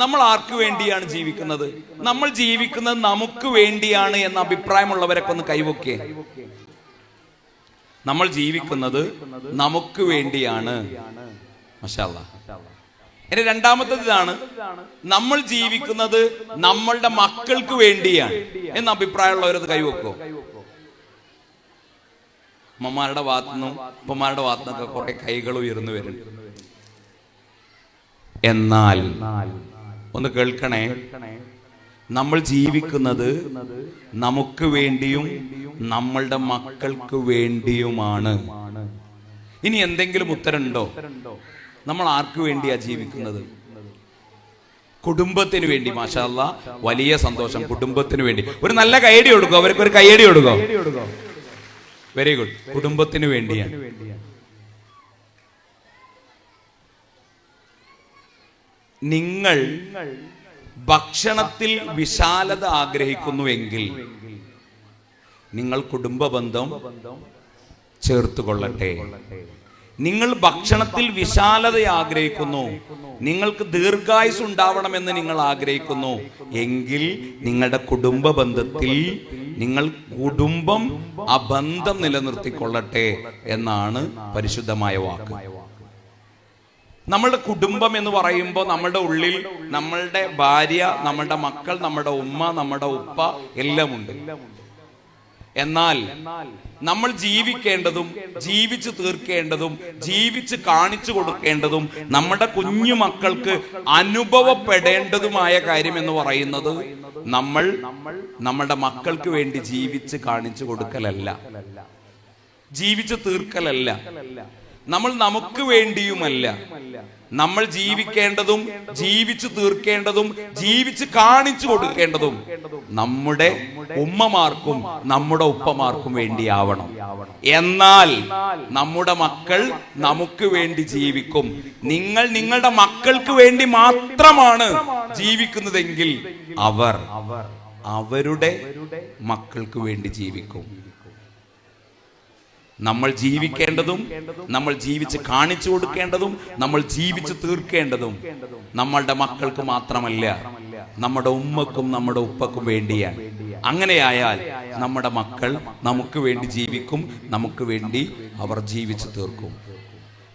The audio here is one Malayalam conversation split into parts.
നമ്മൾ ആർക്ക് വേണ്ടിയാണ് ജീവിക്കുന്നത്? നമ്മൾ ജീവിക്കുന്നത് നമുക്ക് വേണ്ടിയാണ് എന്ന അഭിപ്രായമുള്ളവരൊക്കെ ഒന്ന് കൈവക്കെ. നമ്മൾ ജീവിക്കുന്നത് നമുക്ക് വേണ്ടിയാണ്. മഷാല്ല ഇനി ഇതാണ് നമ്മൾ ജീവിക്കുന്നത് നമ്മളുടെ മക്കൾക്ക് വേണ്ടിയാണ് എന്ന അഭിപ്രായമുള്ളവരത് കൈവക്കോ? അമ്മമാരുടെ ഭാഗത്തുനിന്നും ഉപ്പമാരുടെ ഭാഗത്തുനിന്നൊക്കെ കുറെ കൈകൾ ഉയർന്നു വരും. എന്നാൽ ഒന്ന് കേൾക്കണേ. നമ്മൾ ജീവിക്കുന്നത് നമുക്ക് വേണ്ടിയും നമ്മളുടെ മക്കൾക്ക് വേണ്ടിയുമാണ്. ഇനി എന്തെങ്കിലും ഉത്തരമുണ്ടോ? നമ്മൾ ആർക്ക് വേണ്ടിയാ ജീവിക്കുന്നത്? കുടുംബത്തിന് വേണ്ടി മാഷാല്ല വലിയ സന്തോഷം കുടുംബത്തിന് വേണ്ടി. ഒരു നല്ല കൈയടി കൊടുക്കോ. അവർക്ക് ഒരു കൈയടി കൊടുക്കോ. വെരി ഗുഡ് കുടുംബത്തിന് വേണ്ടിയാണ്. നിങ്ങൾ ഭക്ഷണത്തിൽ വിശാലത ആഗ്രഹിക്കുന്നുവെങ്കിൽ നിങ്ങൾ കുടുംബ ബന്ധം ചേർത്ത് കൊള്ളട്ടെ നിങ്ങൾ ഭക്ഷണത്തിൽ വിശാലത ആഗ്രഹിക്കുന്നു. നിങ്ങൾക്ക് ദീർഘായുസ് ഉണ്ടാവണമെന്ന് നിങ്ങൾ ആഗ്രഹിക്കുന്നു. എങ്കിൽ നിങ്ങളുടെ കുടുംബ ബന്ധത്തിൽ നിങ്ങൾ കുടുംബം ആ ബന്ധം നിലനിർത്തിക്കൊള്ളട്ടെ എന്നാണ് പരിശുദ്ധമായ വാക്ക്. നമ്മളുടെ കുടുംബം എന്ന് പറയുമ്പോൾ നമ്മുടെ ഉള്ളിൽ നമ്മളുടെ ഭാര്യ നമ്മുടെ മക്കൾ നമ്മുടെ ഉമ്മ നമ്മുടെ ഉപ്പ എല്ലാം ഉണ്ട് എന്നാൽ നമ്മൾ ജീവിക്കേണ്ടതും ജീവിച്ചു തീർക്കേണ്ടതും ജീവിച്ച് കാണിച്ചു കൊടുക്കേണ്ടതും നമ്മുടെ കുഞ്ഞു മക്കൾക്ക് അനുഭവപ്പെടേണ്ടതുമായ കാര്യം എന്ന് പറയുന്നത് നമ്മൾ നമ്മുടെ മക്കൾക്ക് വേണ്ടി ജീവിച്ച് കാണിച്ചു കൊടുക്കലല്ല. ജീവിച്ച് തീർക്കലല്ല. നമ്മൾ നമുക്ക് വേണ്ടിയുമല്ല. നമ്മൾ ജീവിക്കേണ്ടതും ജീവിച്ചു തീർക്കേണ്ടതും ജീവിച്ച് കാണിച്ചു കൊടുക്കേണ്ടതും നമ്മുടെ ഉമ്മമാർക്കും നമ്മുടെ ഉപ്പമാർക്കും വേണ്ടിയാവണം. എന്നാൽ നമ്മുടെ മക്കൾ നമുക്ക് വേണ്ടി ജീവിക്കും. നിങ്ങൾ നിങ്ങളുടെ മക്കൾക്ക് വേണ്ടി മാത്രമാണ് ജീവിക്കുന്നതെങ്കിൽ അവർ അവരുടെ മക്കൾക്ക് വേണ്ടി ജീവിക്കും. നമ്മൾ ജീവിക്കേണ്ടതും നമ്മൾ ജീവിച്ച് കാണിച്ചു കൊടുക്കേണ്ടതും നമ്മൾ ജീവിച്ച് തീർക്കേണ്ടതും നമ്മളുടെ മക്കൾക്ക് മാത്രമല്ല നമ്മുടെ ഉമ്മക്കും നമ്മുടെ ഉപ്പക്കും വേണ്ടിയാണ്. അങ്ങനെയായാൽ നമ്മുടെ മക്കൾ നമുക്ക് വേണ്ടി ജീവിക്കും നമുക്ക് വേണ്ടി അവർ ജീവിച്ച് തീർക്കും.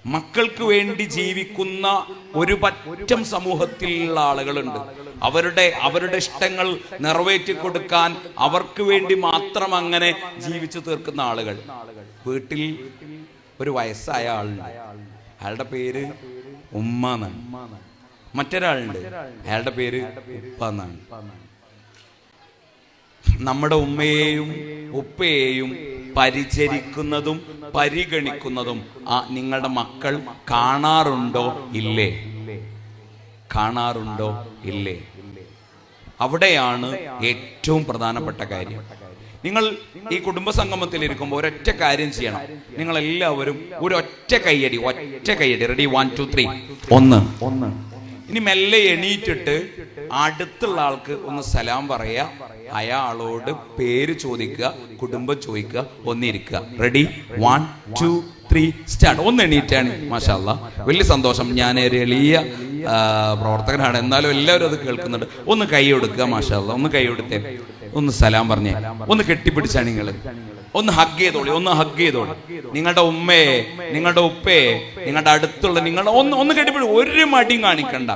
മക്കൾക്ക് വേണ്ടി ജീവിക്കുന്ന ഒരു പറ്റം സമൂഹത്തിലുള്ള ആളുകളുണ്ട്. അവരുടെ അവരുടെ ഇഷ്ടങ്ങൾ നിറവേറ്റി കൊടുക്കാൻ അവർക്ക് വേണ്ടി മാത്രം അങ്ങനെ ജീവിച്ചു തീർക്കുന്ന ആളുകൾ. വീട്ടിൽ ഒരു വയസ്സായ ആളുണ്ട്. അയാളുടെ പേര് ഉമ്മ എന്നാണ് മറ്റൊരാളുണ്ട്. അയാളുടെ പേര് ഉപ്പ എന്നാണ് നമ്മുടെ ഉമ്മയെയും ഉപ്പയെയും പരിചരിക്കുന്നതും പരിഗണിക്കുന്നതും ആ നിങ്ങളുടെ മക്കൾ കാണാറുണ്ടോ ഇല്ലേ? കാണാറുണ്ടോ ഇല്ലേ? അവിടെയാണ് ഏറ്റവും പ്രധാനപ്പെട്ട കാര്യം. നിങ്ങൾ ഈ കുടുംബസംഗമത്തിൽ ഇരിക്കുമ്പോൾ ഒരൊറ്റ കാര്യം ചെയ്യണം. നിങ്ങൾ എല്ലാവരും ഒരു ഒറ്റ കൈയടി ഒറ്റ കൈയടി റെഡി വൺ ടു ത്രീ ഒന്ന്. ഒന്ന് ഇനി മെല്ലെ എണീറ്റിട്ട് അടുത്തുള്ള ആൾക്ക് ഒന്ന് സലാം പറയാ അയാളോട് പേര് ചോദിക്കുക കുടുംബം ചോദിക്കുക ഒന്നിരിക്കുക. Ready one two three start ഒന്ന് എണീറ്റാണ്. മാഷാല്ല വലിയ സന്തോഷം. ഞാൻ ഒരു എളിയ പ്രവർത്തകനാണ്. എന്നാലും എല്ലാവരും അത് കേൾക്കുന്നുണ്ട്. ഒന്ന് കൈ കൊടുക്കുക മാഷാ ഒന്ന് കൈ കൊടുത്തേ. ഒന്ന് സലാം പറഞ്ഞേ. ഒന്ന് കെട്ടിപ്പിടിച്ചാണ് നിങ്ങൾ ഒന്ന് ഹഗ് ചെയ്തോളി ഒന്ന് ഹഗ് ചെയ്തോളി. നിങ്ങളുടെ ഉമ്മയെ നിങ്ങളുടെ ഉപ്പയെ നിങ്ങളുടെ അടുത്തുള്ള നിങ്ങളുടെ ഒന്ന് ഒന്ന് കെട്ടിപ്പിടി ഒരു മടിയും കാണിക്കണ്ട.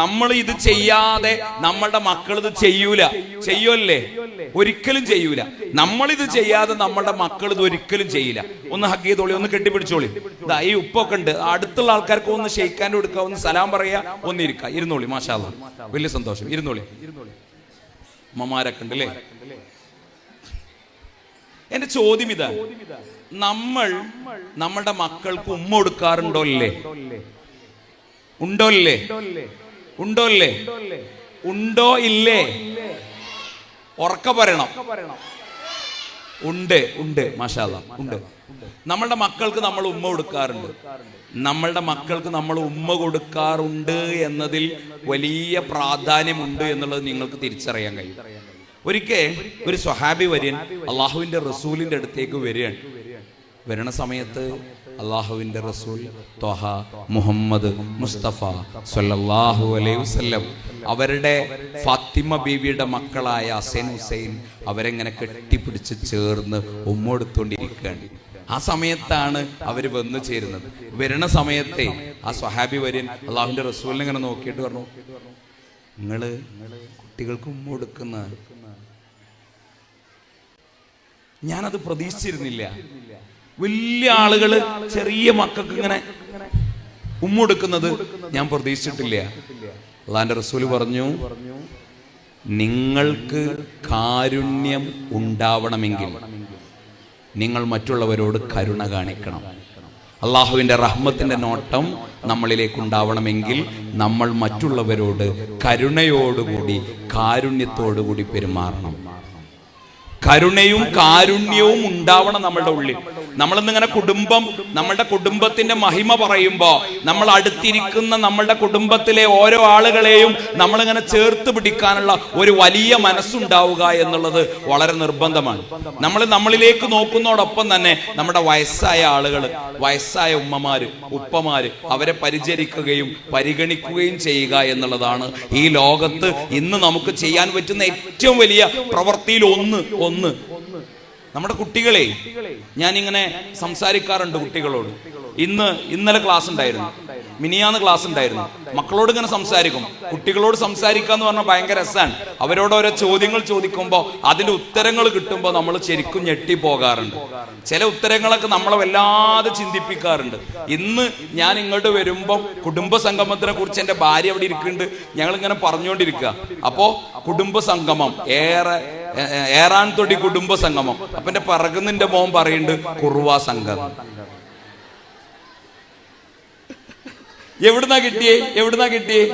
നമ്മൾ ഇത് ചെയ്യാതെ നമ്മളുടെ മക്കൾ ഇത് ചെയ്യൂല. ചെയ്യൂല്ലേ? ഒരിക്കലും ചെയ്യൂല. നമ്മൾ ഇത് ചെയ്യാതെ നമ്മളുടെ മക്കൾ ഇത് ഒരിക്കലും ചെയ്യില്ല. ഒന്ന് ഹഗ് ചെയ്തോളി ഒന്ന് കെട്ടിപ്പിടിച്ചോളി. ഇതാ ഈ ഉപ്പൊക്കെ ഉണ്ട്. അടുത്തുള്ള ആൾക്കാർക്ക് ഒന്ന് ഷെയ്ക്കാൻ കൊടുക്കുക ഒന്ന് സലാം പറയുക ഒന്ന് ഇരിക്കുക. ഇരുന്നോളി മാഷാ വലിയ സന്തോഷം. ഇരുന്നോളി. അമ്മമാരൊക്കെ ഉണ്ട് അല്ലേ എന്റെ ചോദ്യം ഇതാ. നമ്മൾ നമ്മളുടെ മക്കൾക്ക് ഉമ്മ കൊടുക്കാറുണ്ടോ അല്ലേ ഉണ്ടോ അല്ലേ ഉണ്ടോ അല്ലേ ഉണ്ടോ ഇല്ലേ? ഉറക്ക പറയണം. ഉണ്ട് ഉണ്ട് മഷാല ഉണ്ട്. നമ്മളുടെ മക്കൾക്ക് നമ്മൾ ഉമ്മ കൊടുക്കാറുണ്ട്. നമ്മളുടെ മക്കൾക്ക് നമ്മൾ ഉമ്മ കൊടുക്കാറുണ്ട് എന്നതിൽ വലിയ പ്രാധാന്യമുണ്ട് എന്നുള്ളത് നിങ്ങൾക്ക് തിരിച്ചറിയാൻ കഴിയും. ഒരിക്കൽ ഒരു സ്വഹാബി വര്യൻ അള്ളാഹുവിന്റെ റസൂലിന്റെ അടുത്തേക്ക് വരികയാണ്. വരണ സമയത്ത് അള്ളാഹുവിന്റെ റസൂൽ ത്വഹ മുഹമ്മദ് മുസ്തഫ സല്ലല്ലാഹു അലൈഹി വസല്ലം അവരുടെ ഫാത്തിമ ബീവിയുടെ മക്കളായ അസൈൻ ഹുസൈൻ അവരെങ്ങനെ കെട്ടിപ്പിടിച്ച് ചേർന്ന് ഉമ്മൊടുത്തോണ്ടിരിക്കുകയാണ്. ആ സമയത്താണ് അവർ വന്നു ചേരുന്നത്. വരണ സമയത്തെ ആ സ്വഹാബി വര്യൻ അള്ളാഹുവിന്റെ റസൂലിനെ ഇങ്ങനെ നോക്കിയിട്ട് പറഞ്ഞു നിങ്ങൾ കുട്ടികൾക്ക് ഉമ്മ കൊടുക്കുന്ന ഞാനത് പ്രതീക്ഷിച്ചിരുന്നില്ല. വലിയ ആളുകൾ ചെറിയ മക്കൾക്ക് ഇങ്ങനെ ഉമ്മ കൊടുക്കുന്നത് ഞാൻ പ്രതീക്ഷിച്ചിട്ടില്ല. അള്ളാന്റെ റസൂൽ പറഞ്ഞു നിങ്ങൾക്ക് കാരുണ്യം ഉണ്ടാവണമെങ്കിൽ നിങ്ങൾ മറ്റുള്ളവരോട് കരുണ കാണിക്കണം. അള്ളാഹുവിന്റെ റഹ്മത്തിന്റെ നോട്ടം നമ്മളിലേക്ക് ഉണ്ടാവണമെങ്കിൽ നമ്മൾ മറ്റുള്ളവരോട് കരുണയോടുകൂടി കാരുണ്യത്തോടുകൂടി പെരുമാറണം. കരുണയും കാരുണ്യവും ഉണ്ടാവണം നമ്മളുടെ ഉള്ളിൽ. നമ്മളിന്നിങ്ങനെ കുടുംബം നമ്മളുടെ കുടുംബത്തിന്റെ മഹിമ പറയുമ്പോ നമ്മൾ അടുത്തിരിക്കുന്ന നമ്മളുടെ കുടുംബത്തിലെ ഓരോ ആളുകളെയും നമ്മളിങ്ങനെ ചേർത്ത് പിടിക്കാനുള്ള ഒരു വലിയ മനസ്സുണ്ടാവുക എന്നുള്ളത് വളരെ നിർബന്ധമാണ്. നമ്മൾ നമ്മളിലേക്ക് നോക്കുന്നതോടൊപ്പം തന്നെ നമ്മുടെ വയസ്സായ ആളുകൾ വയസ്സായ ഉമ്മമാര് ഉപ്പമാര് അവരെ പരിചരിക്കുകയും പരിഗണിക്കുകയും ചെയ്യുക എന്നുള്ളതാണ് ഈ ലോകത്ത് ഇന്ന് നമുക്ക് ചെയ്യാൻ പറ്റുന്ന ഏറ്റവും വലിയ പ്രവൃത്തിയിൽ ഒന്ന് ഒന്ന് നമ്മുടെ കുട്ടികളെ ഞാനിങ്ങനെ സംസാരിക്കാറുണ്ട് കുട്ടികളോട്. ഇന്ന് ഇന്നലെ ക്ലാസ് ഉണ്ടായിരുന്നു. മിനിയാന്ന് ക്ലാസ് ഉണ്ടായിരുന്നു. മക്കളോട് ഇങ്ങനെ സംസാരിക്കും. കുട്ടികളോട് സംസാരിക്കുക എന്ന് പറഞ്ഞാൽ ഭയങ്കര രസമാണ് അവരോട് ഓരോ ചോദ്യങ്ങൾ ചോദിക്കുമ്പോൾ അതിന്റെ ഉത്തരങ്ങൾ കിട്ടുമ്പോൾ നമ്മൾ ശരിക്കും ഞെട്ടി പോകാറുണ്ട് ചില ഉത്തരങ്ങളൊക്കെ നമ്മളെ വല്ലാതെ ചിന്തിപ്പിക്കാറുണ്ട്. ഇന്ന് ഞാൻ ഇങ്ങോട്ട് വരുമ്പോൾ കുടുംബ സംഗമത്തിനെ കുറിച്ച് എന്റെ ഭാര്യ അവിടെ ഇരിക്കുന്നുണ്ട്. ഞങ്ങൾ ഇങ്ങനെ പറഞ്ഞുകൊണ്ടിരിക്കുക. അപ്പോൾ കുടുംബ സംഗമം ഏറെ ഏറാൻ തൊടി കുടുംബ സംഗമം. അപ്പൊ എന്റെ പിറകുന്നിന്റെ മോൻ പറയുന്നുണ്ട് കുറുവാ സംഘം. എവിടുന്നാ കിട്ടിയേ? എവിടുന്നാ കിട്ടിയേ?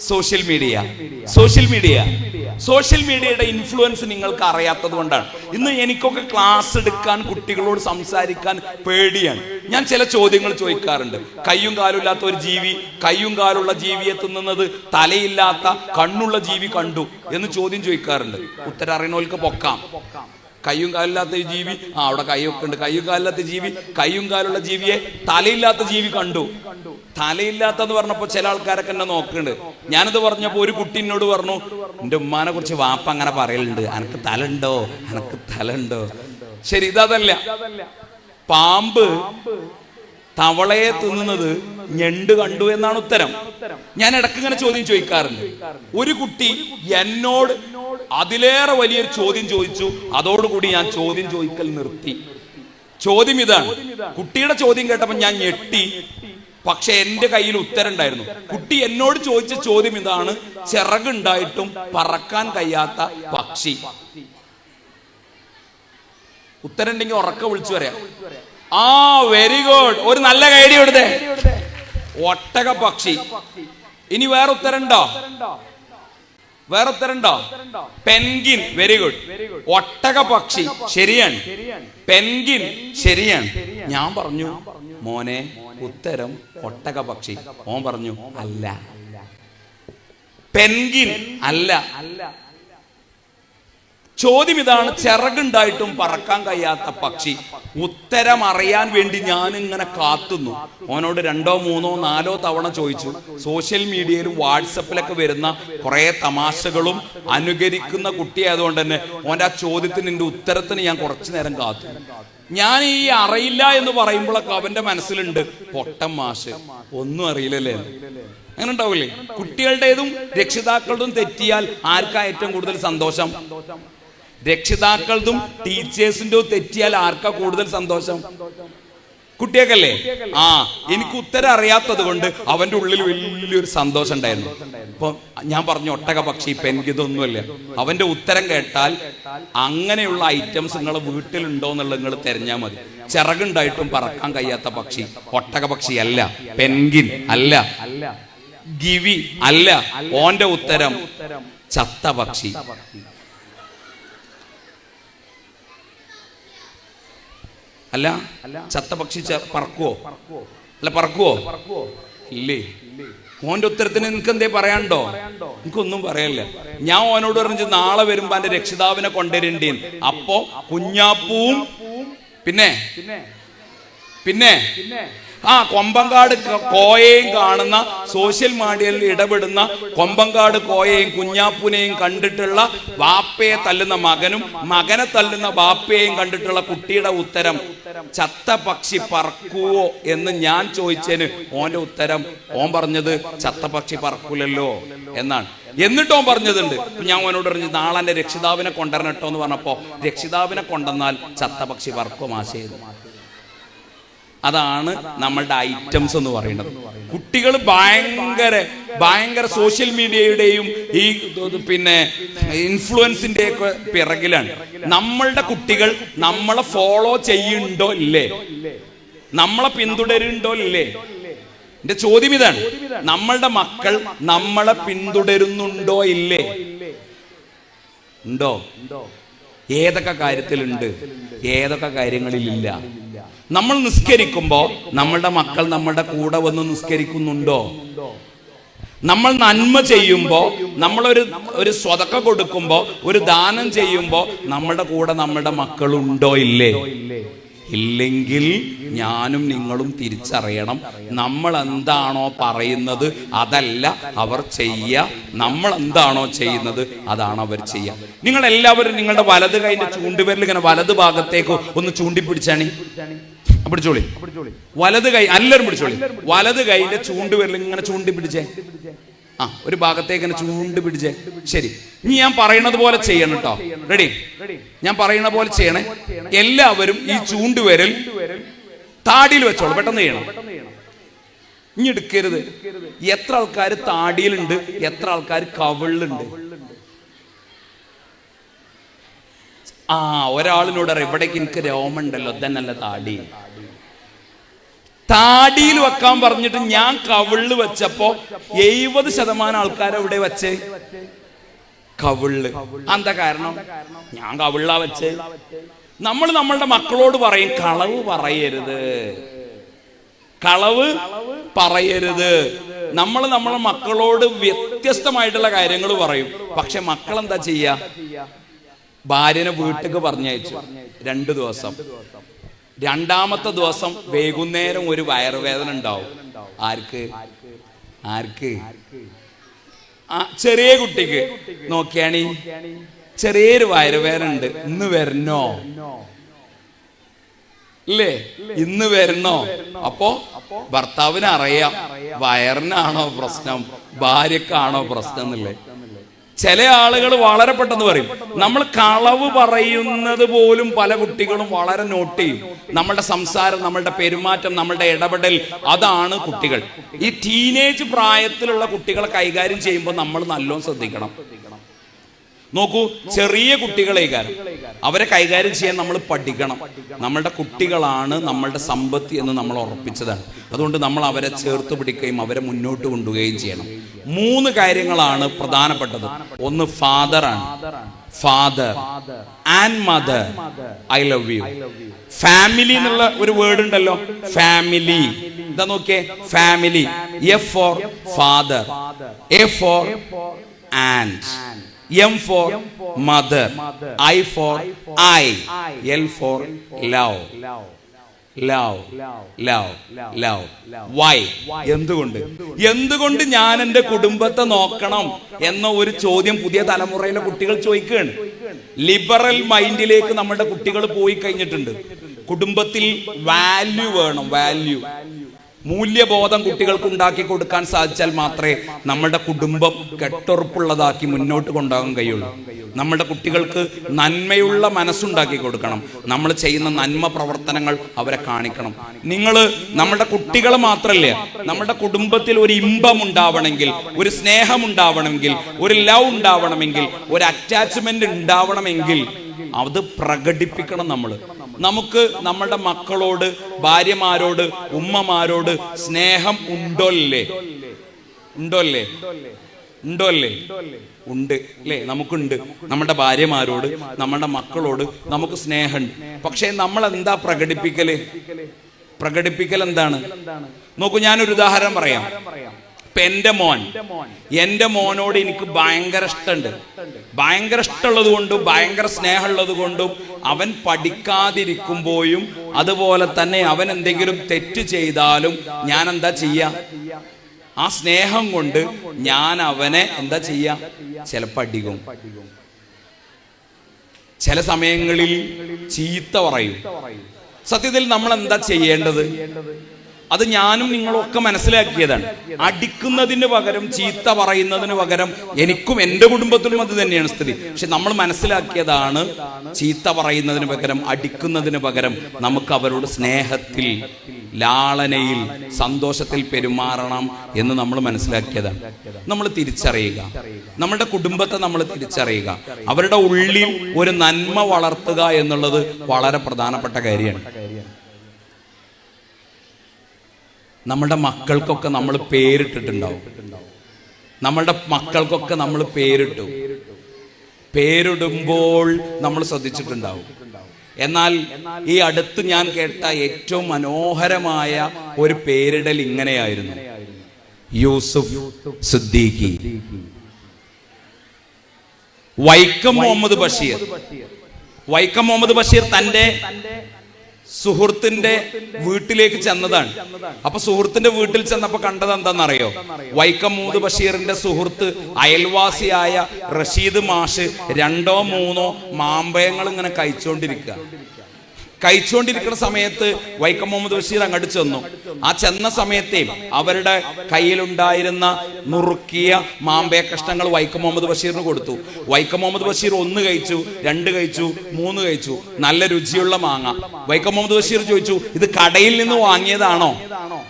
Social media social media social മീഡിയയുടെ ഇൻഫ്ലുവൻസ് നിങ്ങൾക്ക് അറിയാത്തത് കൊണ്ടാണ്. ഇന്ന് എനിക്കൊക്കെ ക്ലാസ് എടുക്കാൻ കുട്ടികളോട് സംസാരിക്കാൻ പേടിയാണ്. ഞാൻ ചില ചോദ്യങ്ങൾ ചോദിക്കാറുണ്ട്. കയ്യും കാലും ഇല്ലാത്ത ഒരു ജീവി കയ്യും കാലുള്ള ജീവിയെ തിന്നുന്നത് തലയില്ലാത്ത കണ്ണുള്ള ജീവി കണ്ടു എന്ന് ചോദ്യം ചോദിക്കാറുണ്ട്. ഉത്തരം പൊക്കാം. കയ്യും കാലില്ലാത്ത ജീവി. ആ അവിടെ കൈയൊക്കെ ഉണ്ട്. കയ്യും കാലില്ലാത്ത ജീവി. കയ്യും കാലുള്ള ജീവിയെ തലയില്ലാത്ത ജീവി കണ്ടു. തലയില്ലാത്തെന്ന് പറഞ്ഞപ്പോ ചില ആൾക്കാരൊക്കെ എന്നെ നോക്കുന്നുണ്ട്. ഞാനത് പറഞ്ഞപ്പോ ഒരു കുട്ടി എന്നോട് പറഞ്ഞു എന്റെ ഉമ്മാനെ കുറിച്ച് വാപ്പ അങ്ങനെ പറയലുണ്ട്. അനക്ക് തല ഉണ്ടോ എനക്ക് തല ഉണ്ടോ ശരി ഇതല്ല പാമ്പ് തവളയെ തിന്നുന്നത് ഞണ്ട് കണ്ടു എന്നാണ് ഉത്തരം. ഞാൻ ഇടയ്ക്ക് ഇങ്ങനെ ചോദ്യം ചോദിക്കാറുണ്ട്. ഒരു കുട്ടി എന്നോട് അതിലേറെ വലിയൊരു ചോദ്യം ചോദിച്ചു. അതോടുകൂടി ഞാൻ ചോദ്യം ചോദിക്കൽ നിർത്തി. ചോദ്യം ഇതാണ്. കുട്ടിയുടെ ചോദ്യം കേട്ടപ്പോൾ ഞാൻ ഞെട്ടി. പക്ഷെ എന്റെ കയ്യിൽ ഉത്തരം ഉണ്ടായിരുന്നു കുട്ടി എന്നോട് ചോദിച്ച ചോദ്യം ഇതാണ്. ചിറകുണ്ടായിട്ടും പറക്കാൻ കഴിയാത്ത പക്ഷി. ഉത്തരം ഉണ്ടെങ്കിൽ ഉറക്ക വിളിച്ചു പറയാം. ആ വെരി ഗുഡ് ഒരു നല്ല കൈഡി കൊടുത്തേ ഒട്ടക പക്ഷി. ഇനി വേറെ ഉത്തരം ഉണ്ടോ വേറെ ഉത്തരണ്ടോ പെൻഗിൻ വെരി ഗുഡ് ഒട്ടക പക്ഷി ശരിയാണ്. പെൻഗിൻ ശരിയാണ്. ഞാൻ പറഞ്ഞു മോനെ ഉത്തരം ഒട്ടക പക്ഷി മോൻ പറഞ്ഞു അല്ല. പെൻഗിൻ അല്ല. ചോദ്യം ഇതാണ് ചിറകുണ്ടായിട്ടും പറക്കാൻ കഴിയാത്ത പക്ഷി. ഉത്തരം അറിയാൻ വേണ്ടി ഞാൻ ഇങ്ങനെ കാത്തുന്നു. ഓനോട് രണ്ടോ മൂന്നോ നാലോ തവണ ചോദിച്ചു. സോഷ്യൽ മീഡിയയിലും വാട്സപ്പിലൊക്കെ വരുന്ന കുറെ തമാശകളും അനുകരിക്കുന്ന കുട്ടിയായതുകൊണ്ട് തന്നെ ഓന്റെ ആ ചോദ്യത്തിന് എന്റെ ഉത്തരത്തിന് ഞാൻ കുറച്ചു നേരം കാത്തു. ഞാൻ ഈ അറിയില്ല എന്ന് പറയുമ്പോഴൊക്കെ അവന്റെ മനസ്സിലുണ്ട് പൊട്ടം മാഷ് ഒന്നും അറിയില്ലല്ലേ. അങ്ങനെ ഉണ്ടാവില്ലേ? കുട്ടികളുടേതും രക്ഷിതാക്കളുടെയും തെറ്റിയാൽ ആർക്കാ ഏറ്റവും കൂടുതൽ സന്തോഷം? രക്ഷിതാക്കളതും ടീച്ചേഴ്സിന്റെ തെറ്റിയാൽ ആർക്കാ കൂടുതൽ സന്തോഷം? കുട്ടിയൊക്കല്ലേ ആ എനിക്ക് ഉത്തരം അറിയാത്തത് കൊണ്ട് അവന്റെ ഉള്ളിൽ വലിയൊരു സന്തോഷം ഉണ്ടായിരുന്നു. ഇപ്പൊ ഞാൻ പറഞ്ഞു ഒട്ടക പക്ഷി ഇപ്പൊ എനിക്കിതൊന്നുമല്ല അവന്റെ ഉത്തരം കേട്ടാൽ അങ്ങനെയുള്ള ഐറ്റംസ് നിങ്ങൾ വീട്ടിലുണ്ടോ എന്നുള്ളത് നിങ്ങൾ തെരഞ്ഞാൽ മതി. ചിറകുണ്ടായിട്ടും പറക്കാൻ കഴിയാത്ത പക്ഷി ഒട്ടക പക്ഷി അല്ല പെൻഗിൻ അല്ല ഗിവി അല്ല ഓന്റെ ഉത്തരം ചത്ത പക്ഷി. അല്ല ചത്ത പക്ഷി പറക്കുവോ? അല്ല പറക്കുവോ? ഇല്ലേ? ഓന്റെ ഉത്തരത്തിന് നിനക്ക് എന്തേ പറയാണ്ടോ എനിക്കൊന്നും പറയല്ല. ഞാൻ ഓനോട് പറഞ്ഞു നാളെ വരുമ്പോ എന്റെ രക്ഷിതാവിനെ കൊണ്ടുവരണ്ടേ അപ്പോ കുഞ്ഞാപ്പൂവും പിന്നെ? പിന്നെ? ആ കൊമ്പങ്കാട് കോയയും കാണുന്ന സോഷ്യൽ മീഡിയയിൽ ഇടപെടുന്ന കൊമ്പങ്കാട് കോയയും കുഞ്ഞാപ്പുനെയും കണ്ടിട്ടുള്ള വാപ്പയെ തല്ലുന്ന മകനും മകനെ തല്ലുന്ന വാപ്പയെയും കണ്ടിട്ടുള്ള കുട്ടിയുടെ ഉത്തരം ചത്ത പക്ഷി പറക്കുവോ? എന്ന് ഞാൻ ചോദിച്ചതിന് ഓന്റെ ഉത്തരം ഓൻ പറഞ്ഞത് ചത്ത പക്ഷി പറക്കൂലല്ലോ എന്നാണ്. എന്നിട്ട് ഓൻ പറഞ്ഞതുണ്ട് ഞാൻ അവനോട് പറഞ്ഞു നാളെ എന്റെ രക്ഷിതാവിനെ കൊണ്ടുവരണം കേട്ടോ എന്ന് പറഞ്ഞപ്പോ രക്ഷിതാവിനെ കൊണ്ടുവന്നാൽ ചത്ത പക്ഷി പറക്കും ആശയത് അതാണ് നമ്മളുടെ ഐറ്റംസ് എന്ന് പറയുന്നത്. കുട്ടികൾ ഭയങ്കര ഭയങ്കര സോഷ്യൽ മീഡിയയുടെയും ഈ പിന്നെ ഇൻഫ്ലുവൻസിന്റെ ഒക്കെ പിറകിലാണ്. നമ്മളുടെ കുട്ടികൾ നമ്മളെ ഫോളോ ചെയ്യുന്നുണ്ടോ ഇല്ലേ? നമ്മളെ പിന്തുടരുന്നുണ്ടോ ഇല്ലേ? എന്റെ ചോദ്യം ഇതാണ്. നമ്മളുടെ മക്കൾ നമ്മളെ പിന്തുടരുന്നുണ്ടോ ഇല്ലേ? ഉണ്ടോ? ഏതൊക്കെ കാര്യത്തിലുണ്ട്? ഏതൊക്കെ കാര്യങ്ങളിലില്ല? നമ്മൾ നിസ്കരിക്കുമ്പോൾ നമ്മളുടെ മക്കൾ നമ്മളുടെ കൂടെ വന്ന് നിസ്കരിക്കുന്നുണ്ടോ? നമ്മൾ നന്മ ചെയ്യുമ്പോൾ നമ്മളൊരു ഒരു സ്വതക്ക കൊടുക്കുമ്പോൾ ഒരു ദാനം ചെയ്യുമ്പോൾ നമ്മുടെ കൂടെ നമ്മുടെ മക്കളുണ്ടോ ഇല്ലേ? ഇല്ലെങ്കിൽ ഞാനും നിങ്ങളും തിരിച്ചറിയണം നമ്മൾ എന്താണോ പറയുന്നത് അതല്ല അവർ ചെയ്യുക നമ്മൾ എന്താണോ ചെയ്യുന്നത് അതാണ് അവർ ചെയ്യുക നിങ്ങൾ എല്ലാവരും നിങ്ങളുടെ വലത് കൈന്റെ ചൂണ്ടുവിരൽ ഇങ്ങനെ വലത് ഭാഗത്തേക്ക് ഒന്ന് ചൂണ്ടിപ്പിടിച്ചാണി. പിടിച്ചോളി. വലത് കൈ എല്ലാവരും പിടിച്ചോളി. വലത് കൈന്റെ ചൂണ്ടുവിരൽ ഇങ്ങനെ ചൂണ്ടി പിടിച്ചേ ആ ഒരു ഭാഗത്തേക്ക് ഇങ്ങനെ ചൂണ്ട് പിടിച്ചേ ശരി. ഇനി ഞാൻ പറയണത് പോലെ ചെയ്യണം കേട്ടോ റെഡി ഞാൻ പറയണ പോലെ ചെയ്യണേ. എല്ലാവരും ഈ ചൂണ്ട് ചൂണ്ടുവിരൽ താടിയിൽ വെച്ചോളൂ. പെട്ടെന്ന് ചെയ്യണം. ഇനി എടുക്കരുത്. എത്ര ആൾക്കാർ താടിയിലുണ്ട് എത്ര ആൾക്കാർ കവിളിലുണ്ട്. ആ ഒരാളിനോട് എവിടേക്ക് എനിക്ക് രോമുണ്ടല്ലോ തന്നെ താടി. താടിയിൽ വെക്കാൻ പറഞ്ഞിട്ട് ഞാൻ കവിൾ വെച്ചപ്പോ എഴുപത് ശതമാനം ആൾക്കാർ എവിടെ വെച്ച്? കവിൾ എന്താ കാരണം? ഞാൻ കവിളാ വെച്ച്. നമ്മൾ നമ്മളുടെ മക്കളോട് പറയും കളവ് പറയരുത്. കളവ് പറയരുത്. നമ്മൾ നമ്മളെ മക്കളോട് വ്യത്യസ്തമായിട്ടുള്ള കാര്യങ്ങൾ പറയും. പക്ഷെ മക്കൾ എന്താ ചെയ്യാ? ഭാര്യനെ വീട്ടിലേക്ക് പറഞ്ഞയച്ചു. രണ്ടു ദിവസം. രണ്ടാമത്തെ ദിവസം വൈകുന്നേരം ഒരു വയറുവേദന ഉണ്ടാവും. ആർക്ക്? ആർക്ക്? ആ ചെറിയ കുട്ടിക്ക്. നോക്കിയാണി? ചെറിയൊരു വയറുവേദന ഉണ്ട്. ഇന്ന് വരണോ? ഇല്ലേ? ഇന്ന് വരണോ? അപ്പോ ഭർത്താവിന് അറിയാം വയറിനാണോ പ്രശ്നം? ഭാര്യക്കാണോ പ്രശ്നം എന്നില്ലേ? ചില ആളുകൾ വളരെ പെട്ടെന്ന് പറയും നമ്മൾ കളവ് പറയുന്നത് പോലും പല കുട്ടികളും വളരെ നോട്ട് ചെയ്യും. നമ്മളുടെ സംസാരം നമ്മളുടെ പെരുമാറ്റം നമ്മളുടെ ഇടപെടൽ അതാണ് കുട്ടികൾ. ഈ ടീനേജ് പ്രായത്തിലുള്ള കുട്ടികളെ കൈകാര്യം ചെയ്യുമ്പോൾ നമ്മൾ നല്ലോണം ശ്രദ്ധിക്കണം. നോക്കൂ ചെറിയ കുട്ടികളെ കാരണം അവരെ കൈകാര്യം ചെയ്യാൻ നമ്മൾ പഠിക്കണം. നമ്മളുടെ കുട്ടികളാണ് നമ്മളുടെ സമ്പത്ത് എന്ന് നമ്മൾ ഉറപ്പിച്ചതാണ്. അതുകൊണ്ട് നമ്മൾ അവരെ ചേർത്ത് പിടിക്കുകയും അവരെ മുന്നോട്ട് കൊണ്ടുപോവുകയും ചെയ്യണം. മൂന്ന് കാര്യങ്ങളാണ് പ്രധാനപ്പെട്ടത്. ഒന്ന് ഫാദറാണ് father and mother I love you family എന്നുള്ള ഒരു വേർഡ് ഉണ്ടല്ലോ. ഫാമിലി എന്താ നോക്കിയേ. Family A for father A for and M for mother I for I L for love love love love Y എന്തുകൊണ്ട്? എന്തുകൊണ്ട്? ഞാൻ എന്റെ കുടുംബത്തെ നോക്കണം എന്ന ഒരു ചോദ്യം പുതിയ തലമുറയിലെ കുട്ടികൾ ചോദിക്കുകയാണ്. ലിബറൽ മൈൻഡിലേക്ക് നമ്മുടെ കുട്ടികൾ പോയി കഴിഞ്ഞിട്ടുണ്ട്. കുടുംബത്തിൽ വാല്യൂ വേണം വാല്യൂ മൂല്യബോധം കുട്ടികൾക്ക് ഉണ്ടാക്കി കൊടുക്കാൻ സാധിച്ചാൽ മാത്രമേ നമ്മുടെ കുടുംബം കെട്ടുറപ്പുള്ളതാക്കി മുന്നോട്ട് കൊണ്ടുപോകാൻ കഴിയുള്ളൂ. നമ്മുടെ കുട്ടികൾക്ക് നന്മയുള്ള മനസ്സുണ്ടാക്കി കൊടുക്കണം. നമ്മൾ ചെയ്യുന്ന നന്മ പ്രവർത്തനങ്ങൾ അവരെ കാണിക്കണം. നിങ്ങൾ നമ്മുടെ കുട്ടികൾ മാത്രമല്ല? നമ്മുടെ കുടുംബത്തിൽ ഒരു ഇമ്പം ഉണ്ടാവണമെങ്കിൽ ഒരു സ്നേഹം ഉണ്ടാവണമെങ്കിൽ ഒരു ലവ് ഉണ്ടാവണമെങ്കിൽ ഒരു അറ്റാച്ച്മെന്റ് ഉണ്ടാവണമെങ്കിൽ അത് പ്രകടിപ്പിക്കണം നമ്മൾ നമുക്ക് നമ്മളുടെ മക്കളോട് ഭാര്യമാരോട് ഉമ്മമാരോട് സ്നേഹം ഉണ്ടോ അല്ലേ ഉണ്ടോ അല്ലേ ഉണ്ടോ അല്ലേ? ഉണ്ട് അല്ലേ നമുക്കുണ്ട്. നമ്മുടെ ഭാര്യമാരോട് നമ്മുടെ മക്കളോട് നമുക്ക് സ്നേഹമുണ്ട്. പക്ഷേ നമ്മൾ എന്താ പ്രകടിപ്പിക്കൽ? പ്രകടിപ്പിക്കൽ എന്താണ്? നോക്കൂ ഞാനൊരു ഉദാഹരണം പറയാം. ഇപ്പൊ എന്റെ മോൻ. എന്റെ മോനോട് എനിക്ക് ഭയങ്കര ഇഷ്ടമുണ്ട്. ഭയങ്കര ഇഷ്ടമുള്ളത് കൊണ്ടും ഭയങ്കര സ്നേഹമുള്ളത് കൊണ്ടും അവൻ പഠിക്കാതിരിക്കുമ്പോഴും അതുപോലെ തന്നെ അവൻ എന്തെങ്കിലും തെറ്റ് ചെയ്താലും ഞാൻ എന്താ ചെയ്യാ? ആ സ്നേഹം കൊണ്ട് ഞാൻ അവനെ എന്താ ചെയ്യാ? ചിലപ്പോ അടിക്കും. ചില സമയങ്ങളിൽ ചീത്ത പറയും. സത്യത്തിൽ നമ്മൾ എന്താ ചെയ്യേണ്ടത്? അത് ഞാനും നിങ്ങളൊക്കെ മനസ്സിലാക്കിയതാണ്. അടിക്കുന്നതിന് പകരം ചീത്ത പറയുന്നതിന് പകരം എനിക്കും എന്റെ കുടുംബത്തിലും അത് തന്നെയാണ് സ്ഥിതി. പക്ഷെ നമ്മൾ മനസ്സിലാക്കിയതാണ് ചീത്ത പറയുന്നതിന് പകരം അടിക്കുന്നതിന് പകരം നമുക്ക് അവരോട് സ്നേഹത്തിൽ ലാളനയിൽ സന്തോഷത്തിൽ പെരുമാറണം എന്ന് നമ്മൾ മനസ്സിലാക്കിയതാണ്. നമ്മൾ തിരിച്ചറിയുക. നമ്മുടെ കുടുംബത്തെ നമ്മൾ തിരിച്ചറിയുക. അവരുടെ ഉള്ളിൽ ഒരു നന്മ വളർത്തുക എന്നുള്ളത് വളരെ പ്രധാനപ്പെട്ട കാര്യമാണ്. നമ്മുടെ മക്കൾക്കൊക്കെ നമ്മൾ പേരിട്ടിട്ടുണ്ടാവും. നമ്മളുടെ മക്കൾക്കൊക്കെ നമ്മൾ പേരിട്ടു. പേരിടുമ്പോൾ നമ്മൾ ശ്രദ്ധിച്ചിട്ടുണ്ടാവും. എന്നാൽ ഈ അടുത്ത് ഞാൻ കേട്ട ഏറ്റവും മനോഹരമായ ഒരു പേരിടൽ ഇങ്ങനെയായിരുന്നു. യൂസുഫ് സിദ്ദീഖി. വൈക്കം മുഹമ്മദ് ബഷീർ. വൈക്കം മുഹമ്മദ് ബഷീർ തന്റെ സുഹൃത്തിന്റെ വീട്ടിലേക്ക് ചെന്നതാണ്. അപ്പൊ സുഹൃത്തിന്റെ വീട്ടിൽ ചെന്നപ്പോ കണ്ടത് എന്താണെന്നറിയോ? വൈക്കം മൂദ് ബഷീറിന്റെ സുഹൃത്ത് അയൽവാസിയായ റഷീദ് മാഷ് രണ്ടോ മൂന്നോ മാമ്പയങ്ങൾ ഇങ്ങനെ കഴിച്ചുകൊണ്ടിരിക്കുക കഴിച്ചുകൊണ്ടിരിക്കുന്ന സമയത്ത് വൈക്കം മുഹമ്മദ് ബഷീർ അങ്ങോട്ട് ചെന്നു. ആ ചെന്ന സമയത്തെ അവരുടെ കയ്യിലുണ്ടായിരുന്ന നുറുക്കിയ മാമ്പേ കഷ്ണങ്ങൾ വൈക്കം മുഹമ്മദ് ബഷീറിന് കൊടുത്തു. വൈക്കം മുഹമ്മദ് ബഷീർ ഒന്ന് കഴിച്ചു രണ്ട് കഴിച്ചു മൂന്ന് കഴിച്ചു. നല്ല രുചിയുള്ള മാങ്ങ. വൈക്കം മുഹമ്മദ് ബഷീർ ചോദിച്ചു ഇത് കടയിൽ നിന്ന് വാങ്ങിയതാണോ?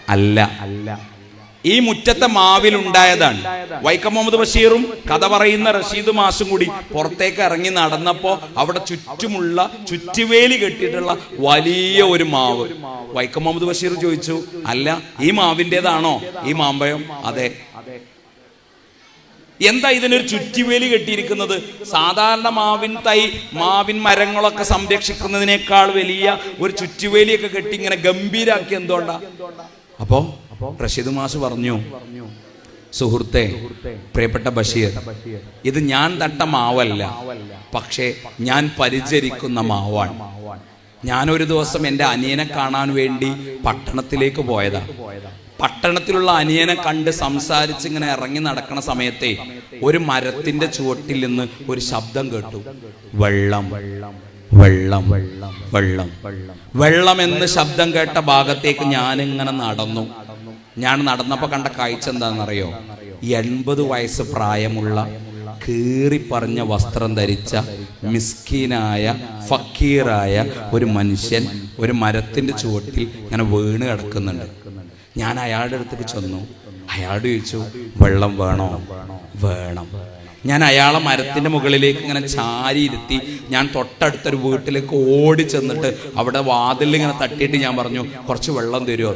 അല്ല. അല്ല ഈ മുറ്റത്തെ മാവിൽ ഉണ്ടായതാണ് വൈക്കം മുഹമ്മദ് ബഷീറും കഥ പറയുന്ന റഷീദ് മാസും കൂടി പുറത്തേക്ക് ഇറങ്ങി നടന്നപ്പോ അവിടെ ചുറ്റുമുള്ള ചുറ്റുവേലി കെട്ടിയിട്ടുള്ള വലിയ ഒരു മാവ്. വൈക്കം മുഹമ്മദ് ബഷീർ ചോദിച്ചു അല്ല ഈ മാവിന്റെതാണോ? ഈ മാമ്പഴം? അതെ. എന്താ ഇതിനൊരു ചുറ്റുവേലി കെട്ടിയിരിക്കുന്നത്? സാധാരണ മാവിൻ തൈ മാവിൻ മരങ്ങളൊക്കെ സംരക്ഷിക്കുന്നതിനേക്കാൾ വലിയ ഒരു ചുറ്റുവേലിയൊക്കെ കെട്ടി ഇങ്ങനെ ഗംഭീരാക്കി എന്തുകൊണ്ടാ? അപ്പോ റഷീദ് മാസ് പറഞ്ഞു സുഹൃത്തെ പ്രിയപ്പെട്ട ബഷീർ ഇത് ഞാൻ തട്ട മാവല്ല പക്ഷേ ഞാൻ പരിചരിക്കുന്ന മാവാണ്. ഞാനൊരു ദിവസം എന്റെ അനിയനെ കാണാൻ വേണ്ടി പട്ടണത്തിലേക്ക് പോയതാ. പട്ടണത്തിലുള്ള അനിയനെ കണ്ട് സംസാരിച്ച് ഇങ്ങനെ ഇറങ്ങി നടക്കുന്ന സമയത്തെ ഒരു മരത്തിന്റെ ചുവട്ടിൽ നിന്ന് ഒരു ശബ്ദം കേട്ടു. വെള്ളം വെള്ളം വെള്ളം വെള്ളം വെള്ളം. എന്ന് ശബ്ദം കേട്ട ഭാഗത്തേക്ക് ഞാനിങ്ങനെ നടന്നു. ഞാൻ നടന്നപ്പോ കണ്ട കാഴ്ച എന്താണെന്നറിയോ? എൺപത് വയസ്സ് പ്രായമുള്ള കീറിപ്പറഞ്ഞ വസ്ത്രം ധരിച്ച മിസ്കീനായ ഫക്കീറായ ഒരു മനുഷ്യൻ ഒരു മരത്തിന്റെ ചുവട്ടിൽ ഇങ്ങനെ വീണ് കിടക്കുന്നുണ്ട്. ഞാൻ അയാളുടെ അടുത്തേക്ക് ചെന്നു. അയാൾ ചോദിച്ചു വെള്ളം വേണോ? വേണം. ഞാൻ അയാളെ മരത്തിന്റെ മുകളിലേക്ക് ഇങ്ങനെ ചാരിയിരുത്തി ഞാൻ തൊട്ടടുത്തൊരു വീട്ടിലേക്ക് ഓടി ചെന്നിട്ട് അവിടെ വാതിലിൽ ഇങ്ങനെ തട്ടിയിട്ട് ഞാൻ പറഞ്ഞു കുറച്ച് വെള്ളം തരുമോ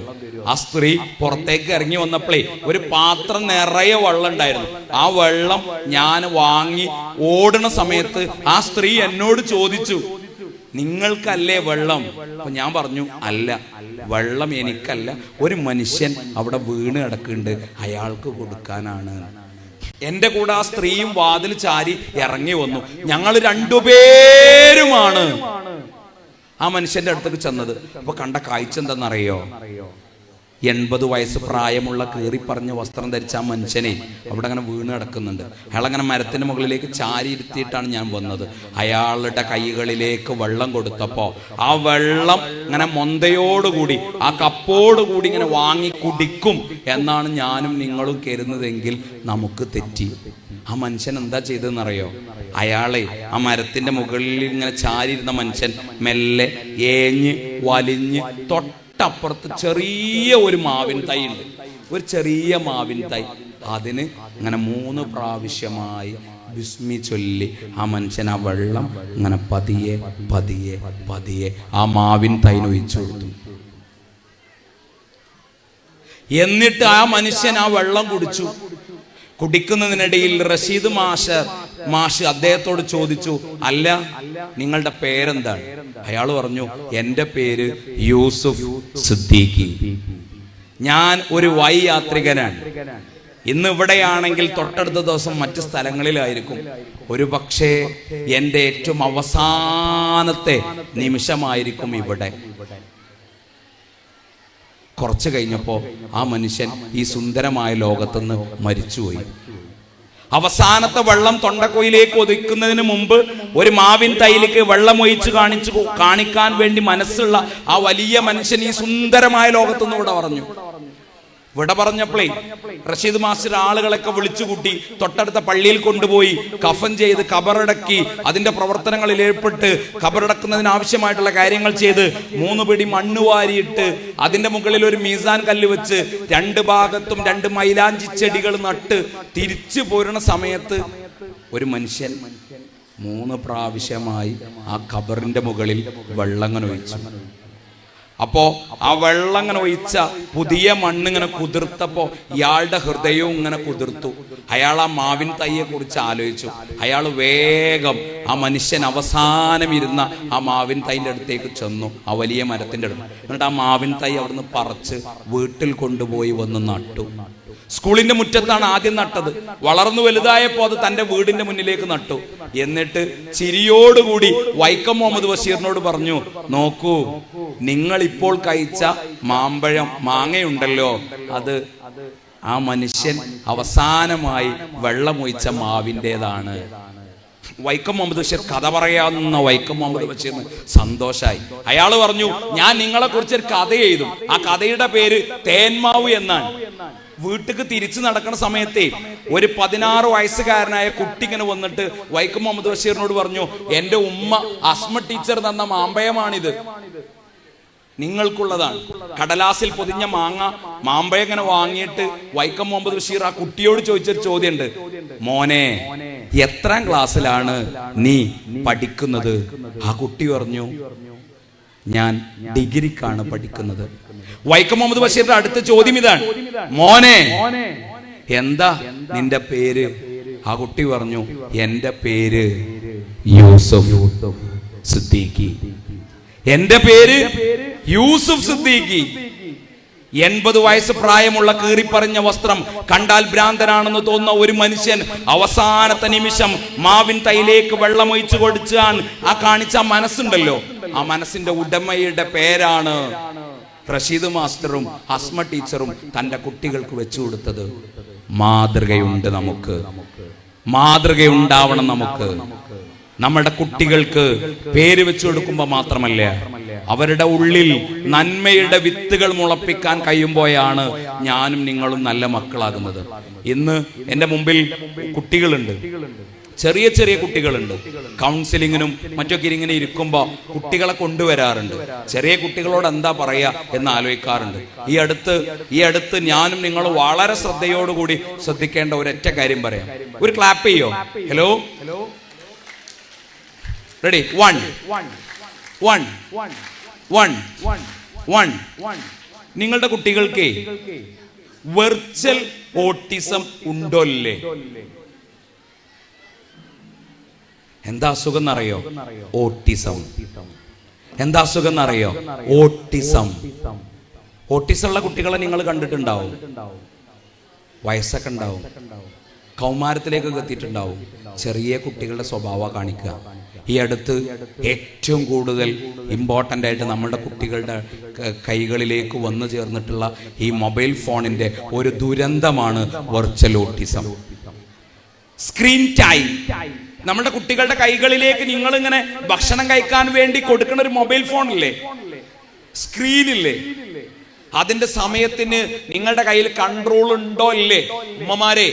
ആ സ്ത്രീ പുറത്തേക്ക് ഇറങ്ങി വന്നപ്പോഴേ ഒരു പാത്രം നിറയെ വെള്ളം ഉണ്ടായിരുന്നു ആ വെള്ളം ഞാൻ വാങ്ങി ഓടണ സമയത്ത് ആ സ്ത്രീ എന്നോട് ചോദിച്ചു നിങ്ങൾക്കല്ലേ വെള്ളം? അപ്പൊ ഞാൻ പറഞ്ഞു അല്ല വെള്ളം എനിക്കല്ല. ഒരു മനുഷ്യൻ അവിടെ വീണ് കിടക്കുന്നുണ്ട്. അയാൾക്ക് കൊടുക്കാനാണ്. എന്റെ കൂടെ ആ സ്ത്രീയും വാതിൽ ചാരി ഇറങ്ങി വന്നു. ഞങ്ങൾ രണ്ടുപേരുമാണ് ആ മനുഷ്യന്റെ അടുത്തേക്ക് ചെന്നത്. അപ്പൊ കണ്ട കാഴ്ച എന്തെന്നറിയോ എൺപത് വയസ്സ് പ്രായമുള്ള കീറിപ്പറഞ്ഞ വസ്ത്രം ധരിച്ച ആ മനുഷ്യനെ അവിടെ അങ്ങനെ വീണ് കിടക്കുന്നുണ്ട്. അയാളങ്ങനെ മരത്തിന് മുകളിലേക്ക് ചാരി ഇരുത്തിയിട്ടാണ് ഞാൻ വന്നത്. അയാളുടെ കൈകളിലേക്ക് വെള്ളം കൊടുത്തപ്പോൾ ആ വെള്ളം ഇങ്ങനെ മൊന്തയോടുകൂടി ആ കപ്പോടുകൂടി ഇങ്ങനെ വാങ്ങി കുടിക്കും എന്നാണ് ഞാനും നിങ്ങളും കരുതുന്നതെങ്കിൽ നമുക്ക് തെറ്റി. ആ മനുഷ്യൻ എന്താ ചെയ്തതെന്നറിയോ? അയാളെ ആ മരത്തിന്റെ മുകളിൽ ഇങ്ങനെ ചാരിയിരുന്ന മനുഷ്യൻ മെല്ലെ ഏഞ്ഞ് വലിഞ്ഞ് തൊട്ടപ്പുറത്ത് ചെറിയ ഒരു മാവിൻ തൈ ഉണ്ട് ഒരു ചെറിയ മാവിൻ തൈ. അതിന് അങ്ങനെ മൂന്ന് പ്രാവശ്യമായി ബിസ്മി ചൊല്ലി ആ മനുഷ്യൻ ആ വെള്ളം അങ്ങനെ പതിയെ പതിയെ പതിയെ ആ മാവിൻ തൈന് ഒഴിച്ചു കൊടുത്തു. എന്നിട്ട് ആ മനുഷ്യൻ ആ വെള്ളം കുടിച്ചു. കുടിക്കുന്നതിനിടയിൽ റഷീദ് മാഷ് മാഷ് അദ്ദേഹത്തോട് ചോദിച്ചു അല്ല നിങ്ങളുടെ പേരെന്താണ്? അയാൾ പറഞ്ഞു എന്റെ പേര് യൂസുഫ് സിദ്ദീഖി. ഞാൻ ഒരു വൈ യാത്രികനാണ്. ഇന്ന് ഇവിടെയാണെങ്കിൽ തൊട്ടടുത്ത ദിവസം മറ്റ് സ്ഥലങ്ങളിലായിരിക്കും. ഒരു പക്ഷേ എന്റെ ഏറ്റവും അവസാനത്തെ നിമിഷമായിരിക്കും ഇവിടെ. കുറച്ച് കഴിഞ്ഞപ്പോൾ ആ മനുഷ്യൻ ഈ സുന്ദരമായ ലോകത്തുനിന്ന് മരിച്ചുപോയി. അവസാനത്തെ വെള്ളം തൊണ്ടക്കൊയിലേക്ക് ഒതുക്കുന്നതിന് മുമ്പ് ഒരു മാവിൻ തൈലേക്ക് വെള്ളം ഒഴിച്ച് കാണിച്ചു കാണിക്കാൻ വേണ്ടി മനസ്സുള്ള ആ വലിയ മനുഷ്യൻ ഈ സുന്ദരമായ ലോകത്തുനിന്ന് ഇവിടെ പറഞ്ഞു. ഇവിടെ പറഞ്ഞപ്പോഴേ റഷീദ് മാസ്റ്റർ ആളുകളൊക്കെ വിളിച്ചുകൂട്ടി തൊട്ടടുത്ത പള്ളിയിൽ കൊണ്ടുപോയി കഫൻ ചെയ്ത് കബറടക്കി അതിന്റെ പ്രവർത്തനങ്ങളിൽ ഏർപ്പെട്ട് കബറടക്കുന്നതിന് ആവശ്യമായിട്ടുള്ള കാര്യങ്ങൾ ചെയ്ത് മൂന്ന് പിടി മണ്ണ് വാരിയിട്ട് അതിന്റെ മുകളിൽ ഒരു മീസാൻ കല്ല് വെച്ച് രണ്ട് ഭാഗത്തും രണ്ട് മൈലാഞ്ചി ചെടികൾ നട്ട് തിരിച്ചു പോരുന്ന സമയത്ത് ഒരു മനുഷ്യൻ മൂന്ന് പ്രാവശ്യമായി ആ കബറിന്റെ മുകളിൽ വെള്ളങ്ങനെ അപ്പോ ആ വെള്ളം ഇങ്ങനെ ഒഴിച്ച പുതിയ മണ്ണ് ഇങ്ങനെ കുതിർത്തപ്പോ ഇയാളുടെ ഹൃദയവും ഇങ്ങനെ കുതിർത്തു. അയാൾ ആ മാവിൻ തൈയെ കുറിച്ച് ആലോചിച്ചു. അയാൾ വേഗം ആ മനുഷ്യൻ അവസാനം ഇരുന്ന ആ മാവിൻ തൈന്റെ അടുത്തേക്ക് ചെന്നു ആ വലിയ മരത്തിന്റെ അടുത്ത്. എന്നിട്ട് ആ മാവിൻ തൈ അവിടുന്ന് പറിച്ച് വീട്ടിൽ കൊണ്ടുപോയി വന്ന് നട്ടു. സ്കൂളിന്റെ മുറ്റത്താണ് ആദ്യം നട്ടത്. വളർന്നു വലുതായപ്പോ അത് തന്റെ വീടിന്റെ മുന്നിലേക്ക് നട്ടു. എന്നിട്ട് ചിരിയോടുകൂടി വൈക്കം മുഹമ്മദ് ബഷീറിനോട് പറഞ്ഞു നോക്കൂ നിങ്ങൾ ഇപ്പോൾ കഴിച്ച മാമ്പഴം മാങ്ങയുണ്ടല്ലോ. അത് ആ മനുഷ്യൻ അവസാനമായി വെള്ളമൊഴിച്ച മാവിന്റെതാണ്. വൈക്കം മുഹമ്മദ് ബഷീർ കഥ പറയാവുന്ന വൈക്കം മുഹമ്മദ് ബഷീറിന് സന്തോഷായി. അയാൾ പറഞ്ഞു ഞാൻ നിങ്ങളെ കുറിച്ച് ഒരു കഥ എഴുതും. ആ കഥയുടെ പേര് തേന്മാവ് എന്നാണ്. വീട്ടിക്ക് തിരിച്ചു നടക്കുന്ന സമയത്തെ ഒരു പതിനാറ് വയസ്സുകാരനായ കുട്ടി ഇങ്ങനെ വന്നിട്ട് വൈക്കം മുഹമ്മദ് ബഷീറിനോട് പറഞ്ഞു എന്റെ ഉമ്മ അസ്മ ടീച്ചർ തന്ന മാമ്പയമാണിത് നിങ്ങൾക്കുള്ളതാണ്. കടലാസിൽ പൊതിഞ്ഞ മാങ്ങ മാമ്പഴം ഇങ്ങനെ വാങ്ങിയിട്ട് വൈക്കം മുഹമ്മദ് ബഷീർ ആ കുട്ടിയോട് ചോദിച്ചൊരു ചോദ്യമുണ്ട്. മോനെ എത്രാം ക്ലാസ്സിലാണ് നീ പഠിക്കുന്നത്? ആ കുട്ടി പറഞ്ഞു ഞാൻ ഡിഗ്രിക്കാണ് പഠിക്കുന്നത്. വൈക്കം മുഹമ്മദ് ബഷീറിന്റെ അടുത്ത ചോദ്യം ഇതാണ്. മോനെ എന്താ നിന്റെ പേര്? ആ കുട്ടി പറഞ്ഞു എന്റെ പേര് യൂസഫ് സിദ്ദീഖി. എന്റെ പേര് യൂസഫ് സിദ്ദീഖി. എൺപത് വയസ്സ് പ്രായമുള്ള കീറിപ്പറഞ്ഞ വസ്ത്രം കണ്ടാൽ ഭ്രാന്തനാണെന്ന് തോന്നുന്ന ഒരു മനുഷ്യൻ അവസാനത്തെ നിമിഷം മാവിൻ തൈലേക്ക് വെള്ളമൊഴിച്ചു കൊടുച്ചാൻ ആ കാണിച്ച മനസ്സുണ്ടല്ലോ. ആ മനസ്സിന്റെ ഉടമയുടെ പേരാണ് റഷീദ് മാസ്റ്ററും ഹസ്മ ടീച്ചറും തന്റെ കുട്ടികൾക്ക് വെച്ചു കൊടുത്തത് മാതൃകയുണ്ട് നമുക്ക്. മാതൃകയുണ്ടാവണം നമുക്ക്. നമ്മുടെ കുട്ടികൾക്ക് പേര് വെച്ചു കൊടുക്കുമ്പോൾ മാത്രമല്ല അവരുടെ ഉള്ളിൽ നന്മയുടെ വിത്തുകൾ മുളപ്പിക്കാൻ കഴിയുമ്പോഴാണ് ഞാനും നിങ്ങളും നല്ല മക്കളാകുന്നത്. ഇന്ന് എന്റെ മുമ്പിൽ കുട്ടികളുണ്ട്. ചെറിയ ചെറിയ കുട്ടികളുണ്ട്. കൗൺസിലിങ്ങിനും മറ്റൊക്കെ ഇങ്ങനെ ഇരിക്കുമ്പോൾ കുട്ടികളെ കൊണ്ടുവരാറുണ്ട്. ചെറിയ കുട്ടികളോട് എന്താ പറയാ എന്ന് ആലോചിക്കാറുണ്ട്. ഈ അടുത്ത് ഈ അടുത്ത് ഞാനും നിങ്ങൾ വളരെ ശ്രദ്ധയോടുകൂടി ശ്രദ്ധിക്കേണ്ട ഒരൊറ്റ കാര്യം പറയാം. ഒരു ക്ലാപ്പ് ചെയ്യോ? Hello ready one one one one നിങ്ങളുടെ കുട്ടികൾക്ക് വെർച്വൽ ഓട്ടിസം ഉണ്ടോ അല്ലേ എന്താ അസുഖം എന്നറിയോ ഓട്ടിസം. എന്താ അസുഖം എന്നറിയോ ഓട്ടിസം. ഓട്ടിസം. ഉള്ള കുട്ടികളെ നിങ്ങൾ കണ്ടിട്ടുണ്ടാവും. വയസ്സൊക്കെ ഉണ്ടാവും. കൗമാരത്തിലേക്കൊക്കെ എത്തിയിട്ടുണ്ടാവും. ചെറിയ കുട്ടികളുടെ സ്വഭാവ കാണിക്കുക. ഈ അടുത്ത് ഏറ്റവും കൂടുതൽ ഇമ്പോർട്ടന്റ് ആയിട്ട് നമ്മുടെ കുട്ടികളുടെ കൈകളിലേക്ക് വന്നു ചേർന്നിട്ടുള്ള ഈ മൊബൈൽ ഫോണിന്റെ ഒരു ദുരന്തമാണ് വെർച്വൽ ഓട്ടിസം സ്ക്രീൻ ടൈം നമ്മുടെ കുട്ടികളുടെ കൈകളിലേക്ക് നിങ്ങൾ ഇങ്ങനെ ഭക്ഷണം കഴിക്കാൻ വേണ്ടി കൊടുക്കുന്ന ഒരു മൊബൈൽ ഫോൺ ഫോണില്ലേ? സ്ക്രീനില്ലേ? അതിന്റെ സമയത്തിന് നിങ്ങളുടെ കയ്യിൽ കൺട്രോൾ ഉണ്ടോ അല്ലേ ഉമ്മമാരെ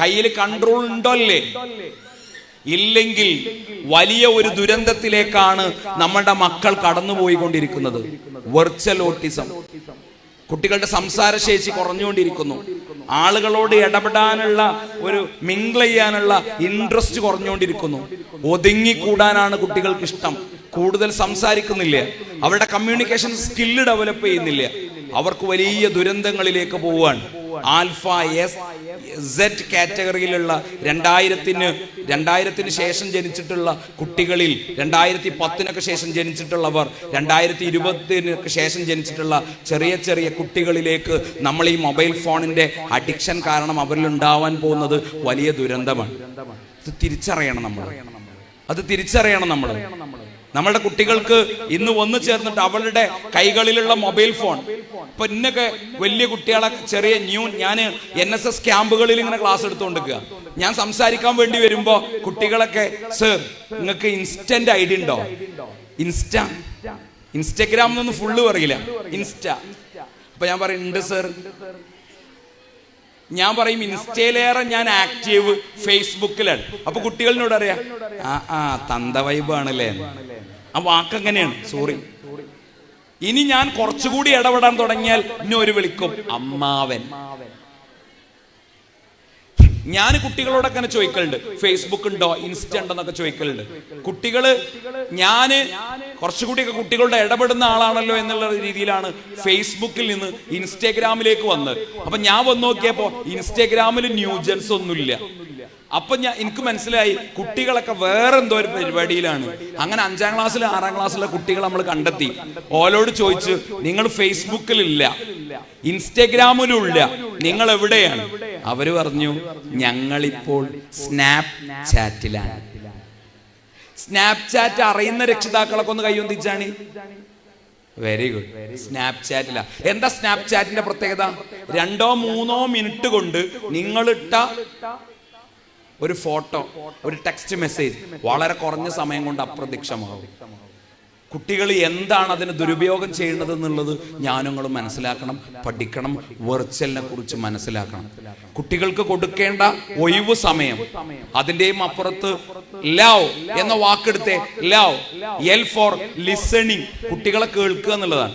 കയ്യിൽ കൺട്രോൾ ഉണ്ടോ അല്ലേ ഇല്ലെങ്കിൽ വലിയ ഒരു ദുരന്തത്തിലേക്കാണ് നമ്മുടെ മക്കൾ കടന്നുപോയിക്കൊണ്ടിരിക്കുന്നത്. വെർച്വൽ ഓട്ടിസം കുട്ടികളുടെ സംസാരശേഷി കുറഞ്ഞുകൊണ്ടിരിക്കുന്നു. ആളുകളോട് ഇടപെടാനുള്ള ഒരു മിങ്കിൾ ചെയ്യാനുള്ള ഇൻട്രസ്റ്റ് കുറഞ്ഞുകൊണ്ടിരിക്കുന്നു. ഒതുങ്ങിക്കൂടാനാണ് കുട്ടികൾക്ക് ഇഷ്ടം കൂടുതൽ സംസാരിക്കുന്നില്ല. അവരുടെ കമ്മ്യൂണിക്കേഷൻ സ്കില്ല് ഡെവലപ്പ് ചെയ്യുന്നില്ല. അവർക്ക് വലിയ ദുരന്തങ്ങളിലേക്ക് പോവാൻ ആൽഫ എസ് സെറ്റ് കാറ്റഗറിയിലുള്ള രണ്ടായിരത്തിന് രണ്ടായിരത്തിന് ശേഷം ജനിച്ചിട്ടുള്ള കുട്ടികളിൽ രണ്ടായിരത്തി പത്തിനൊക്കെ ശേഷം ജനിച്ചിട്ടുള്ളവർ രണ്ടായിരത്തി ഇരുപത്തിനൊക്കെ ശേഷം ജനിച്ചിട്ടുള്ള ചെറിയ ചെറിയ കുട്ടികളിലേക്ക് നമ്മൾ ഈ മൊബൈൽ ഫോണിന്റെ അഡിക്ഷൻ കാരണം അവരിൽ ഉണ്ടാവാൻ പോകുന്നത് വലിയ ദുരന്തമാണ്. തിരിച്ചറിയണം നമ്മൾ. അത് തിരിച്ചറിയണം നമ്മൾ. നമ്മളുടെ കുട്ടികൾക്ക് ഇന്ന് വന്നു ചേർന്നിട്ട് അവളുടെ കൈകളിലുള്ള മൊബൈൽ ഫോൺ. ഇപ്പൊ ഇന്നൊക്കെ വലിയ കുട്ടികളെ ചെറിയ ന്യൂ ഞാൻ എൻ എസ് എസ് ക്യാമ്പുകളിൽ ഇങ്ങനെ ക്ലാസ് എടുത്തുകൊണ്ടിരിക്കുക ഞാൻ സംസാരിക്കാൻ വേണ്ടി വരുമ്പോ കുട്ടികളൊക്കെ സർ നിങ്ങൾക്ക് ഇൻസ്റ്റന്റ് ഐ ഡി ഉണ്ടോ? ഇൻസ്റ്റ. ഇൻസ്റ്റഗ്രാം എന്നൊന്നും ഫുള്ള് പറയില്ല. ഇൻസ്റ്റ. അപ്പൊ ഞാൻ പറയും ഉണ്ട് സർ. ഞാൻ പറയും ഇൻസ്റ്റയിലേറെ ഞാൻ ആക്റ്റീവ് ഫേസ്ബുക്കിലാണ്. അപ്പൊ കുട്ടികളിനോട് അറിയാം ആ ആ തന്ത വൈബ് ആണല്ലേ. ആ വാക്ക് എങ്ങനെയാണ് സോറി ഇനി ഞാൻ കുറച്ചുകൂടി ഇടപെടാൻ തുടങ്ങിയാൽ ഇന്നെ ഒരു വിളിക്കും. അമ്മാവൻ. ഞാൻ കുട്ടികളോട് അങ്ങനെ ചോദിക്കലുണ്ട്. ഫേസ്ബുക്ക് ഉണ്ടോ? ഇൻസ്റ്റ ഉണ്ടോ എന്നൊക്കെ ചോദിക്കലുണ്ട്. കുട്ടികൾ ഞാൻ കുറച്ചുകൂടിയൊക്കെ കുട്ടികളുടെ ഇടപെടുന്ന ആളാണല്ലോ എന്നുള്ള രീതിയിലാണ് ഫേസ്ബുക്കിൽ നിന്ന് ഇൻസ്റ്റാഗ്രാമിലേക്ക് വന്നത്. അപ്പൊ ഞാൻ വന്ന് നോക്കിയപ്പോ ഇൻസ്റ്റാഗ്രാമിൽ ന്യൂജൻസ് ഒന്നുമില്ല. അപ്പൊ ഞാൻ എനിക്ക് മനസ്സിലായി കുട്ടികളൊക്കെ വേറെ എന്തോ ഒരു പരിപാടിയിലാണ്. അങ്ങനെ അഞ്ചാം ക്ലാസ്സിൽ ആറാം ക്ലാസ്സിലെ കുട്ടികൾ നമ്മൾ കണ്ടെത്തി. ഓലോട് ചോദിച്ചു നിങ്ങൾ ഫേസ്ബുക്കിലില്ല ഇൻസ്റ്റഗ്രാമിലും ഇല്ല നിങ്ങൾ എവിടെയാണ് അവർ പറഞ്ഞു ഞങ്ങളിപ്പോൾ സ്നാപ് ചാറ്റിലാണ് സ്നാപ് ചാറ്റ് അറിയുന്ന രക്ഷിതാക്കളൊക്കെ ഒന്ന് കൈയൊന്നിച്ചാണ് വെരി ഗുഡ് സ്നാപ് ചാറ്റില എന്താ സ്നാപ് ചാറ്റിന്റെ പ്രത്യേകത? രണ്ടോ മൂന്നോ മിനിറ്റ് കൊണ്ട് നിങ്ങളിട്ട ഒരു ഫോട്ടോ ഒരു ടെക്സ്റ്റ് മെസ്സേജ് വളരെ കുറഞ്ഞ സമയം കൊണ്ട് അപ്രത്യക്ഷമാകും കുട്ടികൾ എന്താണ് അതിന് ദുരുപയോഗം ചെയ്യുന്നത് എന്നുള്ളത് ഞാനുങ്ങളും മനസ്സിലാക്കണം പഠിക്കണം വെർച്വലിനെ കുറിച്ച് മനസ്സിലാക്കണം. കുട്ടികൾക്ക് കൊടുക്കേണ്ട ഒഴിവ് സമയം അതിന്റെയും അപ്പുറത്ത് ലവ് എന്ന വാക്കെടുത്തേ ലവ് എൽ ഫോർ ലിസണിങ് കുട്ടികളെ കേൾക്കുക എന്നുള്ളതാണ്.